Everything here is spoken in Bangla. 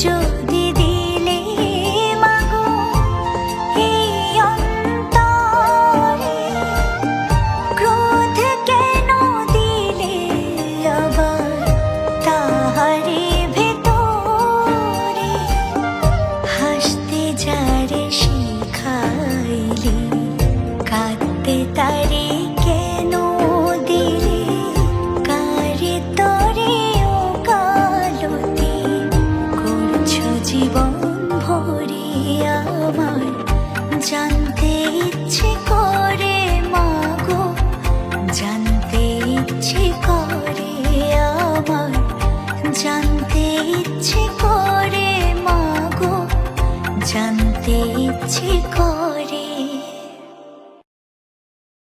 যদি